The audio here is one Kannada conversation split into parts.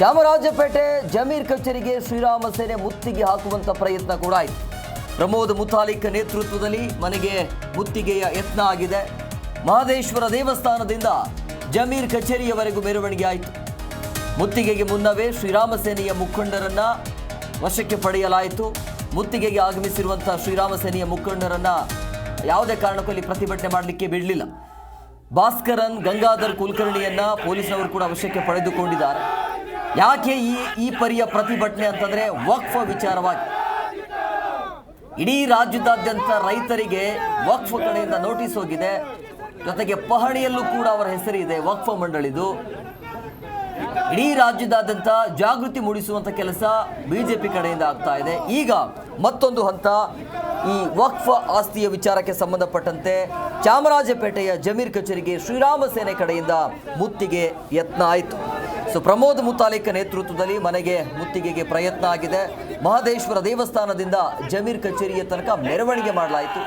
ಚಾಮರಾಜಪೇಟೆ ಜಮೀರ್ ಕಚೇರಿಗೆ ಶ್ರೀರಾಮ ಸೇನೆ ಮುತ್ತಿಗೆ ಹಾಕುವಂತ ಪ್ರಯತ್ನ ಕೂಡ ಆಯಿತು. ಪ್ರಮೋದ್ ಮುತಾಲಿಕ್ ನೇತೃತ್ವದಲ್ಲಿ ಮನೆಗೆ ಮುತ್ತಿಗೆಯ ಯತ್ನ ಆಗಿದೆ. ಮಹದೇಶ್ವರ ದೇವಸ್ಥಾನದಿಂದ ಜಮೀರ್ ಕಚೇರಿಯವರೆಗೂ ಮೆರವಣಿಗೆ ಆಯಿತು. ಮುತ್ತಿಗೆಗೆ ಮುನ್ನವೇ ಶ್ರೀರಾಮ ಸೇನೆಯ ಮುಖಂಡರನ್ನ ವಶಕ್ಕೆ ಪಡೆಯಲಾಯಿತು. ಮುತ್ತಿಗೆಗೆ ಆಗಮಿಸಿರುವಂತಹ ಶ್ರೀರಾಮ ಸೇನೆಯ ಮುಖಂಡರನ್ನ ಯಾವುದೇ ಕಾರಣಕ್ಕೂ ಇಲ್ಲಿ ಪ್ರತಿಭಟನೆ ಮಾಡಲಿಕ್ಕೆ ಬಿಡಲಿಲ್ಲ. ಭಾಸ್ಕರನ್, ಗಂಗಾಧರ್ ಕುಲಕರ್ಣಿಯನ್ನ ಪೊಲೀಸರು ಕೂಡ ವಶಕ್ಕೆ ಪಡೆದುಕೊಂಡಿದ್ದಾರೆ. ಯಾಕೆ ಈ ಈ ಪರಿಯ ಪ್ರತಿಭಟನೆ ಅಂತಂದ್ರೆ ವಕ್ಫ್ ವಿಚಾರವಾಗಿ? ಇಡೀ ರಾಜ್ಯದಾದ್ಯಂತ ರೈತರಿಗೆ ವಕ್ಫ್ ಕಡೆಯಿಂದ ನೋಟಿಸ್ ಹೋಗಿದೆ. ಜೊತೆಗೆ ಪಹಣಿಯಲ್ಲೂ ಕೂಡ ಅವರ ಹೆಸರಿದೆ ವಕ್ಫ್ ಮಂಡಳಿದು. ಇಡೀ ರಾಜ್ಯದಾದ್ಯಂತ ಜಾಗೃತಿ ಮೂಡಿಸುವಂತ ಕೆಲಸ ಬಿಜೆಪಿ ಕಡೆಯಿಂದ ಆಗ್ತಾ ಇದೆ. ಈಗ ಮತ್ತೊಂದು ಹಂತ, ಈ ವಕ್ಫ್ ಆಸ್ತಿಯ ವಿಚಾರಕ್ಕೆ ಸಂಬಂಧಪಟ್ಟಂತೆ ಚಾಮರಾಜಪೇಟೆಯ ಜಮೀರ್ ಕಚೇರಿಗೆ ಶ್ರೀರಾಮ ಸೇನೆ ಕಡೆಯಿಂದ ಮುತ್ತಿಗೆ ಯತ್ನ ಆಯಿತು. ಸೊ ಪ್ರಮೋದ್ ಮುತಾಲಿಕ್ ನೇತೃತ್ವದಲ್ಲಿ ಮನೆಗೆ ಮುತ್ತಿಗೆಗೆ ಪ್ರಯತ್ನ ಆಗಿದೆ. ಮಹದೇಶ್ವರ ದೇವಸ್ಥಾನದಿಂದ ಜಮೀರ್ ಕಚೇರಿಯ ತನಕ ಮೆರವಣಿಗೆ ಮಾಡಲಾಯಿತು.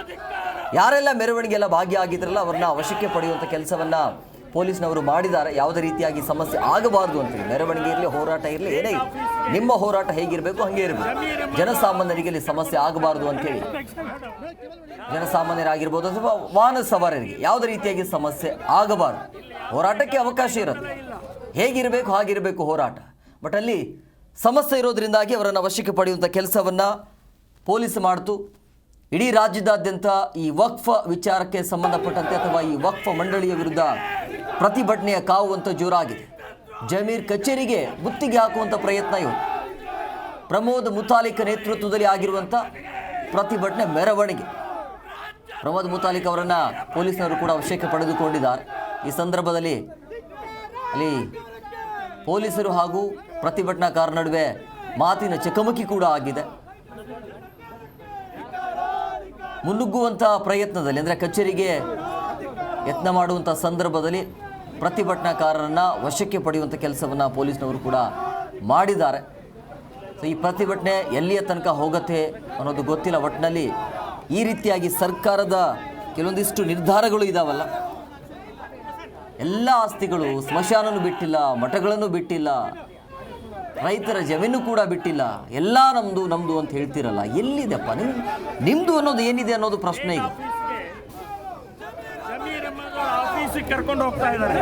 ಯಾರೆಲ್ಲ ಮೆರವಣಿಗೆ ಎಲ್ಲ ಭಾಗಿಯಾಗಿದ್ರಲ್ಲ, ಅವ್ರನ್ನ ವಶಕ್ಕೆ ಪಡೆಯುವಂಥ ಕೆಲಸವನ್ನ ಪೊಲೀಸ್ನವರು ಮಾಡಿದ್ದಾರೆ. ಯಾವುದೇ ರೀತಿಯಾಗಿ ಸಮಸ್ಯೆ ಆಗಬಾರದು ಅಂತೇಳಿ. ಮೆರವಣಿಗೆ ಇರಲಿ, ಹೋರಾಟ ಇರಲಿ, ಏನೇ ನಿಮ್ಮ ಹೋರಾಟ ಹೇಗಿರಬೇಕು, ಹಾಗೆ ಇರಬೇಕು. ಜನಸಾಮಾನ್ಯರಿಗೆ ಇಲ್ಲಿ ಸಮಸ್ಯೆ ಆಗಬಾರದು ಅಂತೇಳಿ. ಜನಸಾಮಾನ್ಯರಾಗಿರ್ಬೋದು ಅಥವಾ ವಾಹನ ಸವಾರರಿಗೆ ಯಾವುದೇ ರೀತಿಯಾಗಿ ಸಮಸ್ಯೆ ಆಗಬಾರದು. ಹೋರಾಟಕ್ಕೆ ಅವಕಾಶ ಇರುತ್ತೆ. ಹೇಗಿರಬೇಕು ಹಾಗಿರಬೇಕು ಹೋರಾಟ. ಬಟ್ ಅಲ್ಲಿ ಸಮಸ್ಯೆ ಇರೋದರಿಂದಾಗಿ ಅವರನ್ನು ವಶಕ್ಕೆ ಪಡೆಯುವಂಥ ಕೆಲಸವನ್ನು ಪೊಲೀಸ್ ಮಾಡ್ತು. ಇಡೀ ರಾಜ್ಯದಾದ್ಯಂತ ಈ ವಕ್ಫ ವಿಚಾರಕ್ಕೆ ಸಂಬಂಧಪಟ್ಟಂತೆ ಅಥವಾ ಈ ವಕ್ಫ ಮಂಡಳಿಯ ವಿರುದ್ಧ ಪ್ರತಿಭಟನೆಯ ಕಾವುವಂಥ ಜೋರಾಗಿದೆ. ಜಮೀರ್ ಕಚೇರಿಗೆ ಮುತ್ತಿಗೆ ಹಾಕುವಂಥ ಪ್ರಯತ್ನ ಇವತ್ತು ಪ್ರಮೋದ್ ಮುತಾಲಿಕ್ ನೇತೃತ್ವದಲ್ಲಿ ಆಗಿರುವಂಥ ಪ್ರತಿಭಟನೆ ಮೆರವಣಿಗೆ. ಪ್ರಮೋದ್ ಮುತಾಲಿಕ್ ಅವರನ್ನು ಪೊಲೀಸರು ಕೂಡ ವಶಕ್ಕೆ ಪಡೆದುಕೊಂಡಿದ್ದಾರೆ. ಈ ಸಂದರ್ಭದಲ್ಲಿ ಅಲ್ಲಿ ಪೊಲೀಸರು ಹಾಗೂ ಪ್ರತಿಭಟನಾಕಾರ ನಡುವೆ ಮಾತಿನ ಚಕಮಕಿ ಕೂಡ ಆಗಿದೆ. ಮುನ್ನುಗ್ಗುವಂಥ ಪ್ರಯತ್ನದಲ್ಲಿ, ಅಂದರೆ ಕಚೇರಿಗೆ ಯತ್ನ ಮಾಡುವಂಥ ಸಂದರ್ಭದಲ್ಲಿ ಪ್ರತಿಭಟನಾಕಾರರನ್ನು ವಶಕ್ಕೆ ಪಡೆಯುವಂಥ ಕೆಲಸವನ್ನು ಪೊಲೀಸ್ನವರು ಕೂಡ ಮಾಡಿದ್ದಾರೆ. ಸೊ ಈ ಪ್ರತಿಭಟನೆ ಎಲ್ಲಿಯ ತನಕ ಹೋಗುತ್ತೆ ಅನ್ನೋದು ಗೊತ್ತಿಲ್ಲ ಒಟ್ಟಿನಲ್ಲಿ ಈ ರೀತಿಯಾಗಿ ಸರ್ಕಾರದ ಕೆಲವೊಂದಿಷ್ಟು ನಿರ್ಧಾರಗಳು ಇದಾವಲ್ಲ. ಎಲ್ಲ ಆಸ್ತಿಗಳು ಸ್ಮಶಾನನೂ ಬಿಟ್ಟಿಲ್ಲ ಮಠಗಳನ್ನು ಬಿಟ್ಟಿಲ್ಲ ರೈತರ ಜಮೀನು ಕೂಡ ಬಿಟ್ಟಿಲ್ಲ. ಎಲ್ಲ ನಮ್ಮದು ನಮ್ಮದು ಅಂತ ಹೇಳ್ತಿರಲ್ಲ ಎಲ್ಲಿದೆಪ್ಪ ನಿಮ್ ನಿಮ್ಮದು ಅನ್ನೋದು ಏನಿದೆ ಅನ್ನೋದು ಪ್ರಶ್ನೆ ಈಗ. ಕರ್ಕೊಂಡು ಹೋಗ್ತಾ ಇದ್ದಾರೆ.